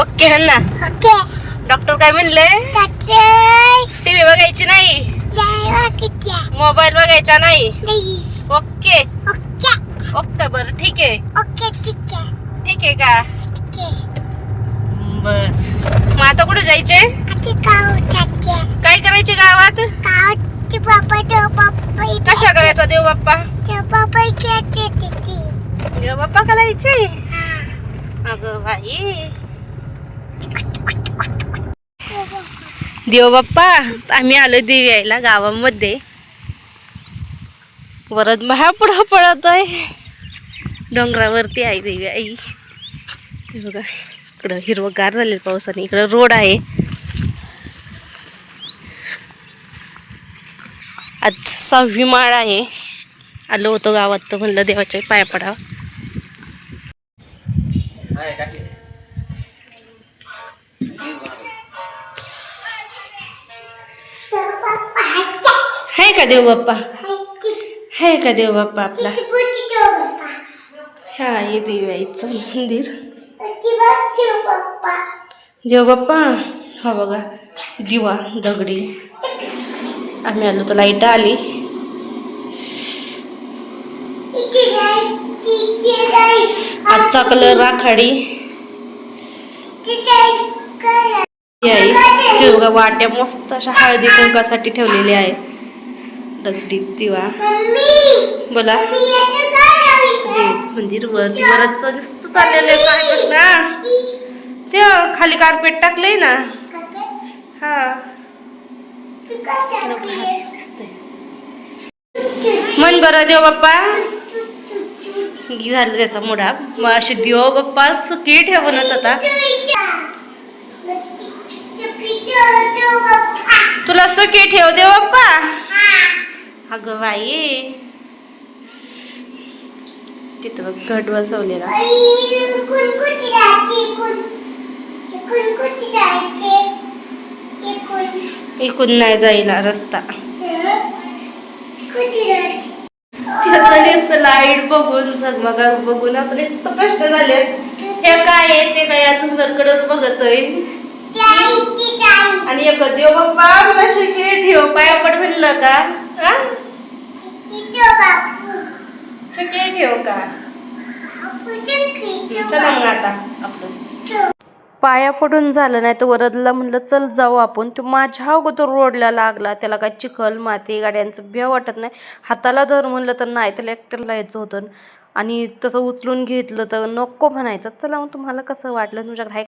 Okay हं ना okay. Doctor काय म्हणले? टीव्ही बघायची नाही. मोबाईल बघायचा नाही. ओके. ओके. बरं ठीक आहे. ओके ठीक आहे. ठीक आहे का? बर. मग आता कुठे जायचे? काय करायचे गावात? कशा करायचा देव बाप्पा? देव बाप्पा करायचे अगं बाई. देव बाप्पा आम्ही आलो देवी यायला गावामध्ये. वरद महापुढं पडत आहे डोंगरावरती आहे देवी आई बघा इकडं हिरवंगार झालेलं पावसाने इकडं रोड आहे. आज सहावी माळ आहे. आलो होतो गावात तर म्हणलं देवाच्या पाया पडावं. का देव हो बाप्पा? आहे का देव बाप्पा आपला? हा ये देवाईचं मंदिर. देव बाप्पा हा बघा दिवा दगडी. आम्ही आलो तर लाइट आली. आजचा कलर राखाडी. बघा वाट्या मस्त अशा हळदी कुंकासाठी ठेवलेली आहे दगडी दिवा. बोला. मंदिर वरती वरच नुसतं चाललेलं आहे काय प्रश्न ते खाली कार्पेट टाकलंय ना. हा. मन बरं देव बाप्पा. झालं त्याचा मुडा. मग असे देव बाप्पा सुखी ठेवणत होता तुला सुखी ठेव देव बाप्पा. अगं बाई. तिथं बघ घट बसवलेला. इकून नाही जाईला रस्ता. त्याचं नुसतं लाइट बघून झगमगा बघून असं नुसतं प्रश्न झाले. हे काय आहे ते काय अजून वरकडच बघतोय? आणि एक देव बाप्पा मला शिके ठेव पाया पड म्हणलं का? हा? शिके का? चला मग आता आपलं. पाया पडून झालं नाही तर वरदला म्हणलं चल जाऊ आपण. तो माझ्या अगोदर रोडला लागला. त्याला काय चिखल माती गाड्यांचं भ्या वाटत नाही. हाताला धर म्हणलं तर नाही त्याला एकट्याला यायचं होतं. आणि तसं उचलून घेतलं तर नको म्हणायचं. चला मग तुम्हाला कसं वाटलं? तुमच्याकडे